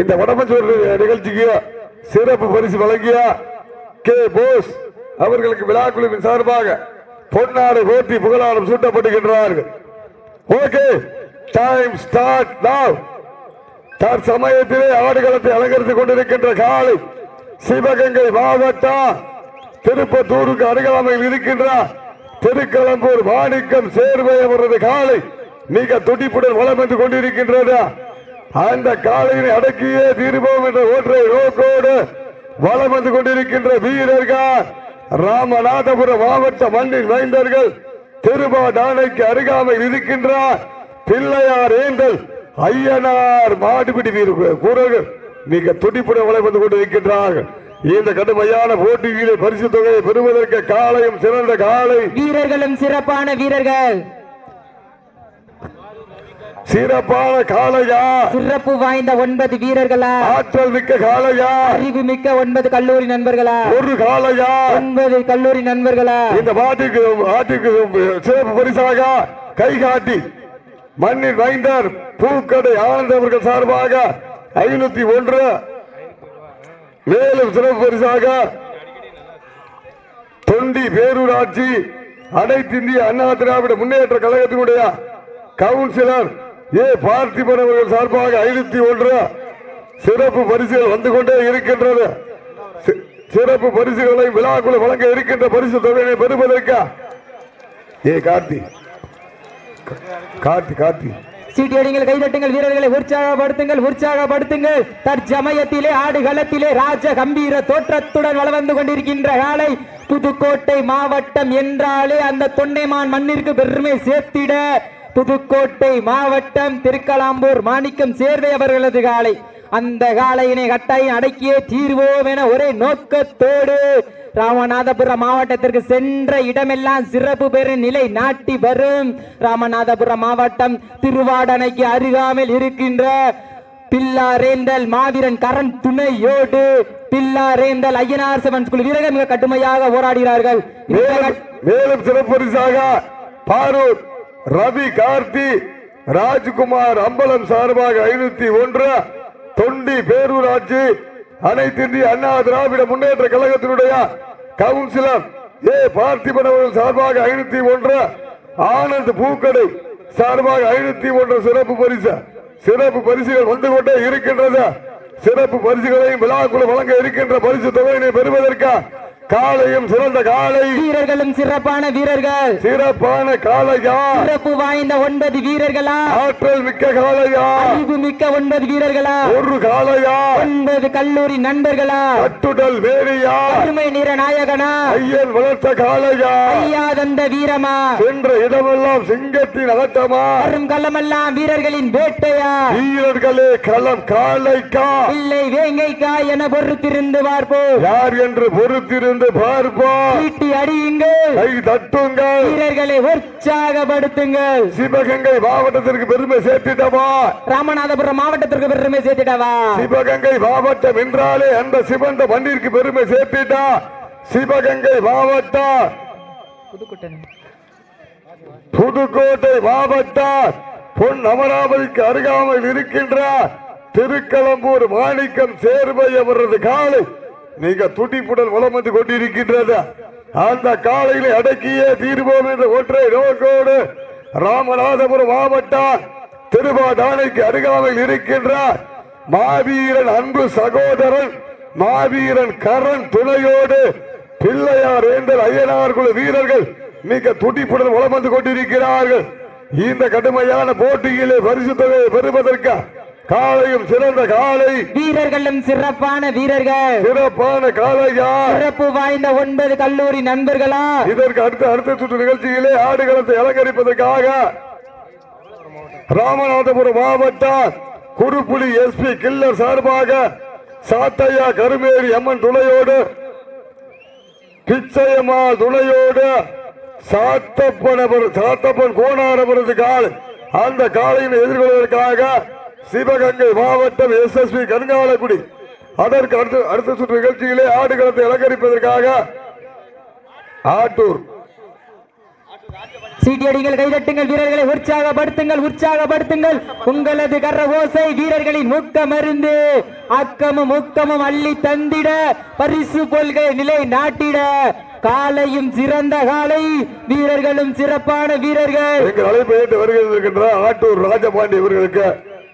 இந்த வடமஞ்சூர் நிகழ்ச்சிக்கு சிறப்பு பரிசு வழங்கிய கே. போஸ் அவர்களுக்கு விழாக்குழுவின் சார்பாக பொன்னாடு போட்டி புகழாரம் சூட்டப்படுகின்றார்கள். ஓகே டைம் ஸ்டார்ட் நவ் தற்சமயத்திலே ஆடுகளத்தை அலங்கரித்துக் கொண்டிருக்கின்ற காலை சிவகங்கை மாவட்டம் திருப்பத்தூருக்கு அருகாமையில் இருக்கின்ற திருக்கலம்பூர் மாணிக்கம் சேர்வை அவரது காலை மிக துடிப்புடன் வளம் வந்து கொண்டிருக்கின்றது. அந்த காலையில் அடக்கியே தீர்வோம் என்ற ஒற்றை நோக்கோடு வளம் வந்து கொண்டிருக்கின்ற வீரர்கள். ராமநாதபுரம் மாவட்ட மண்ணின் வைந்தர்கள் திருபாடானைக்கு அருகாமையில் இருக்கின்ற பிள்ளையார் ஏந்தல் ஐயனார் மாடுபிடி வீரர்கள் கூறர்கள் மிக துடிப்புடன் வளம் வந்து கொண்டிருக்கின்றார்கள். இந்த கடுமையான போட்டியிலே பரிசு தொகையை பெறுவதற்கு காலையும் சிறந்த காலை வீரர்களும் சிறப்பான வீரர்கள். சிறப்பான காளையா. சிறப்பு வாய்ந்த ஒன்பது வீரர்களா? ஆற்றல் மிக்க காளையா. அறிவு மிக்க ஒன்பது கல்லூரி நண்பர்களா? ஒரு காளையா. ஒன்பது கல்லூரி நண்பர்களா? இந்த மாட்டுக்கு மாட்டுக்கு சிறப்பு பரிசாக கை காட்டி மண்ணின் வைந்தர் பூக்கடை ஆனந்த் அவர்கள் சார்பாக ஐநூத்தி ஒன்று. மேலும் சிறப்பு பரிசாக தொண்டி பேரூராட்சி அனைத்து இந்திய அண்ணா திராவிட முன்னேற்ற கழகத்தினுடைய கவுன்சிலர் ஏ பார்த்திபன் அவர்கள் சார்பாக ஐநூத்தி ஒன்று சிறப்பு பரிசுகள் வந்து கொண்டே இருக்கின்றது. சி- சிறப்பு பரிசுகளை விழாக்குழு வழங்க இருக்கின்ற பரிசு தொகையை பெறுவதற்கு. ஏ கார்த்தி. கார்த்தி கார்த்தி. சீட்டியடிங்கள் கைதட்டுங்கள் வீரர்களை உற்சாகப்படுத்துங்கள் உற்சாகப்படுத்துங்கள். தற்சமயத்திலே ஆடுகளத்திலே ராஜ கம்பீர தோற்றத்துடன் வளம் வந்து கொண்டிருக்கின்ற காலை புதுக்கோட்டை மாவட்டம் என்றாலே அந்த தொண்டைமான் மண்ணிற்கு பெருமை சேர்த்திட புதுக்கோட்டை மாவட்டம் திருக்கலாம்பூர் மாணிக்கம் சேர்வை அவர்களது காலை. அந்த காலையினை கட்டாயம் அடக்கியே தீர்வோம் என ஒரே நோக்கத்தோடு ராமநாதபுரம் மாவட்டத்திற்கு சென்ற இடமெல்லாம் சிறப்பு பெறும் நிலை நாட்டி வரும். ராமநாதபுரம் மாவட்டம் திருவாடனைக்கு அருகாமல் இருக்கின்ற பில்லாரேந்தல் மாவீரன் கரண் துணையோடு பில்லாரேந்தல் ஐயனார் செவன் ஸ்கூல் வீரர்கள் மிக கடுமையாக போராடுகிறார்கள். மேலும் சிறப்பு பரிசாக பாரூர் ரவி கார்த்தி ராஜ்குமார் அம்பலம் சார்பாக ஐநூத்தி ஒன்று தொண்டி பேரூராட்சி அனைத்து இந்திய அண்ணா திராவிட முன்னேற்ற கழகத்தினுடைய கவுன்சிலர் ஏ பார்த்திபன் அவர்கள் சார்பாக ஐநூத்தி ஒன்று ஆனந்த் பூக்கடை சார்பாக ஐநூத்தி ஒன்று சிறப்பு பரிசு. சிறப்பு பரிசுகள் வந்து கொண்டே இருக்கின்றது. சிறப்பு பரிசுகளையும் விழாக்குழு வழங்க இருக்கின்ற பரிசு தொகையினை பெறுவதற்கு காலையும் சிறந்த காலை வீரர்களும் சிறப்பான வீரர்கள். சிறப்பான காளையா. சிறப்பு வாய்ந்த ஒன்பது வீரர்களா? ஆற்றல் மிக்க காளையா. அறிவு மிக்க ஒன்பது வீரர்களா? ஒரு காளையா. ஒன்பது கல்லூரி நண்பர்களா? கட்டுடல் வேறியா அருமை நிற நாயகனா? ஐயன் வளர்த்த காளையா. ஐயா தந்த வீரமா? சென்ற இடமெல்லாம் சிங்கத்தின் அகட்டமா வரும் களமெல்லாம் வீரர்களின் வேட்டையா? வீரர்களே களம் காளைக்கா. இல்லை வேங்கைக்கா என பொறுத்திருந்து பார்ப்போம். யார் என்று பொறுத்திருந்து பார்ப்போம். ஈட்டி அடியுங்கள். கை தட்டுங்கள். வீரர்களை உற்சாகப்படுத்துங்கள். சிவகங்கை மாவட்டத்திற்கு பெருமை சேர்த்திட்டமா ராமநாதபுரம் மாவட்டத்திற்கு பெருமை சேர்த்திடவா? சிவகங்கை மாவட்டம் என்றாலே அந்த சிவந்த மண்ணிற்கு பெருமை சேர்த்திட்டா சிவகங்கை மாவட்டம். புதுக்கோட்டை. மாவட்டம். பொன் அமராவதிக்கு அருகாமையில் இருக்கின்ற திருக்களம்பூர் மாணிக்கம் சேர்வை அவரது காலை. நீங்க துடிப்புடன் வளம் வந்து கொண்டிருக்கின்றது. அந்த காலையிலே அடக்கியே தீர்வோம் என்ற ஒற்றை நோக்கோடு ராமநாதபுரம் மாவட்டம் திருவாடானைக்கு அருகாமையில் இருக்கின்ற மாவீரன் அன்பு சகோதரன் மாவீரன் கரண் துணையோடு பிள்ளையார் ஏந்தல் ஐயனார் குழு வீரர்கள் மிக துடிப்புடன் வளம் வந்து கொண்டிருக்கிறார்கள். இந்த கடுமையான போட்டியிலே பரிசு தொகையை பெறுவதற்கு காலையும் சிறந்த காலை வீரர்களும் சிறப்பான வீரர்கள். சிறப்பான காலையா சிறப்பு வாய்ந்த ஒன்பது கல்லூரி நண்பர்களா? இதற்கு அடுத்த அடுத்த சுற்று நிகழ்ச்சியிலே ஆடுகளத்தை அலங்கரிப்பதற்காக ராமநாதபுரம் மாவட்டம் குருப்புலி எஸ்பி கில்லர் சார்பாக சாத்தையா கருமேரி அம்மன் துணையோடு பிச்சையம்மா துணையோடு சாத்தப்பன் அவர் சாத்தப்பன் அவரது கால் அந்த காலையினை எதிர்கொள்வதற்காக சிவகங்கை மாவட்டம் எஸ்எஸ்பி கண்காலக்குடி அதற்கு அடுத்த அடுத்த சுற்று நிகழ்ச்சியிலே ஆடுகளத்தை அலங்கரிப்பதற்காக ஆட்டூர். சீட்டியடிங்கள் கைதட்டுங்கள் வீரர்களை உற்சாகப்படுத்துங்கள் உற்சாகப்படுத்துங்கள். உங்களது கர ஓசை வீரர்களின் ஊக்க மருந்து அக்கமும் ஊக்கமும் அள்ளி தந்திட பரிசு கொள்கை நிலை நாட்டிட. காலையும் சிறந்த காலை வீரர்களும் சிறப்பான வீரர்கள். எங்கள் அழைப்பை ஏற்று வருகின்ற ஆட்டூர் ராஜபாண்டி இவர்களுக்கு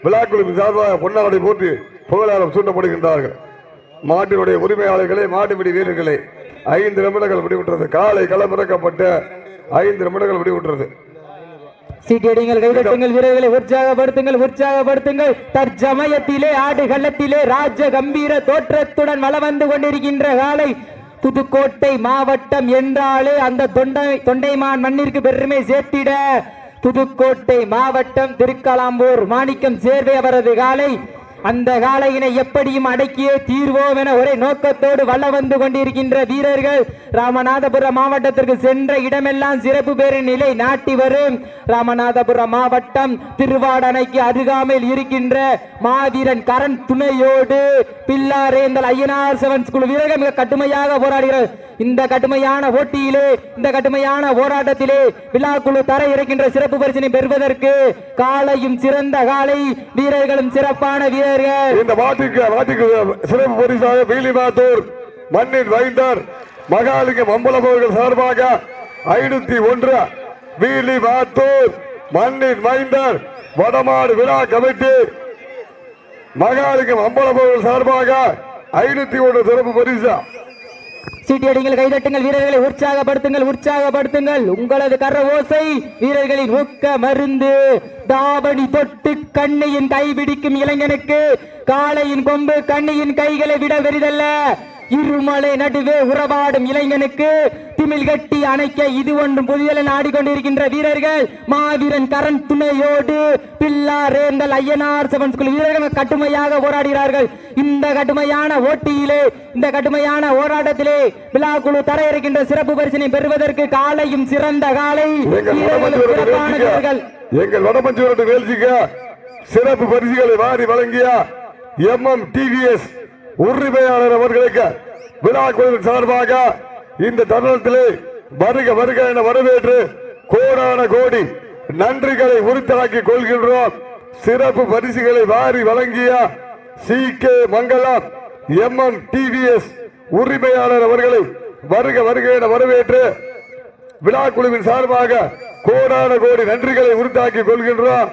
விழாக்குழுவின் சார்பாக பொன்னாடை போட்டு புகழாரம் சூட்டப்படுகின்றார்கள். மாட்டினுடைய உரிமையாளர்களே மாட்டுப்பிடி வீரர்களே ஐந்து நிமிடங்கள் முடிவுற்றது. காலை களமிறக்கப்பட்ட ஐந்து நிமிடங்கள் முடிவுற்றது. சீட்டியடிங்கள் கைதட்டுங்கள் வீரர்களை உற்சாகப்படுத்துங்கள் உற்சாகப்படுத்துங்கள். தற்சமயத்திலே ஆடு கள்ளத்திலே ராஜ கம்பீர தோற்றத்துடன் வலம் வந்து கொண்டிருக்கின்ற காலை புதுக்கோட்டை மாவட்டம் என்றாலே அந்த தொண்டை தொண்டைமான் மண்ணிற்கு பெருமை சேர்த்திட புதுக்கோட்டை மாவட்டம் திருக்கலாம்பூர் மாணிக்கம் சேர்வை அவரது காலை. அந்த காலையினை எப்படியும் அடக்கியே தீர்வோம் என ஒரே நோக்கத்தோடு வல்ல வந்து கொண்டிருக்கின்ற வீரர்கள் ராமநாதபுரம் மாவட்டத்திற்கு சென்ற இடமெல்லாம் சிறப்பு பேரின் நிலை நாட்டி வரும். ராமநாதபுரம் மாவட்டம் திருவாடனைக்கு அருகாமையில் இருக்கின்ற மாவீரன் கரண் துணையோடு பில்லாரேந்தல் ஐயனார் செவன்ஸ் குழு வீரர்கள் மிக கடுமையாக போராடுகிறார். இந்த கடுமையான போட்டியிலே இந்த கடுமையான போராட்டத்திலே விழாக்குழு தர இருக்கின்ற சிறப்பு பரிசினை பெறுவதற்கு காலையும் சிறந்த காலை வீரர்களும் சிறப்பான வீரர்கள். இந்த மாட்டிற்கு மாட்டிற்கு சிறப்பு பரிசாக வீலிமாத்தூர் மண்ணின் வைந்தர் மகாலிங்கம் அம்பலம் அவர்கள் சார்பாக ஐநூத்தி ஒன்று வீலி மாத்தூர் மண்ணின் மைந்தர் வடமாடு விழா கமிட்டி மகாலிங்கம் அம்பலம் அவர்கள் சார்பாக ஐநூத்தி ஒன்று சிறப்பு பரிசா. சீட்டியடிங்கள் கைதட்டுங்கள் வீரர்களை உற்சாகப்படுத்துங்கள் உற்சாகப்படுத்துங்கள். உங்களது கர ஓசை வீரர்களின் ஊக்க மருந்து. தாவணி தொட்டு கண்ணியின் கைபிடிக்கும் இளைஞனுக்கு காளையின் கொம்பு கண்ணியின் கைகளை விட வெறிதல்ல இருமலை நடுவே உறவாடும் இளைஞனுக்கு திமில் கட்டி அணைக்க இது ஒன்றும் புதியல நாடிக்கொண்டிருக்கின்ற வீரர்கள். மாவீரன் கரண் துணையோடு பில்லார் ஏந்தல் ஐயனார் செவன் ஸ்கூல் வீரர்கள் கடுமையாக போராடுகிறார்கள். இந்த கடுமையான ஓட்டியிலே இந்த கடுமையான போராட்டத்திலே விழாக்குழு தர இருக்கின்ற சிறப்பு பரிசினை பெறுவதற்கு காலையும் சிறந்த காலை எங்கள் வடமஞ்சூரட்டு வேல்ச்சிக்கு சிறப்பு பரிசுகளை வாரி வழங்கிய எம் எம் டிவிஎஸ் உரிமையாளர் அவர்களுக்கு விழா கோயில் சார்பாக இந்த தருணத்திலே வருக வருக என வரவேற்று கோடான கோடி நன்றிகளை உறுத்தலாக்கிக் கொள்கின்றோம். சிறப்பு பரிசுகளை வாரி வழங்கிய C K Mangalam M M TVS உரிமையாளர் அவர்களை வருக வருக என வரவேற்று விழா குழுவின் சார்பாக கோடான கோடி நன்றிகளை உறுத்தாக்கிக் கொள்கின்றோம்.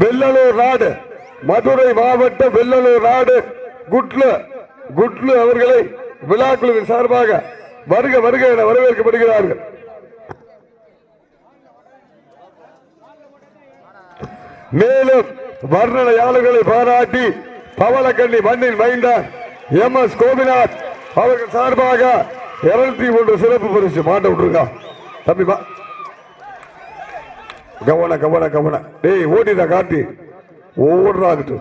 வெள்ளலூர் நாடு மதுரை மாவட்டம் வெள்ளலூர் நாடு குட்லு குட்லு அவர்களை விழா சார்பாக வருக வருக என வரவேற்கப்படுகிறார்கள். மேலும் வர்ணனையாளர்களை பாராட்டி பவளக்கண்ணி மண்ணின் மைந்த எம் எஸ் கோபிநாத் அவர்கள் சார்பாக இருநூத்தி ஒன்று சிறப்பு பரிசு மாட்ட விட்டுருக்கா. தம்பி கவன கவன கவன. டேய் ஓடிடா காட்டி. ஓடுறாங்கட்டு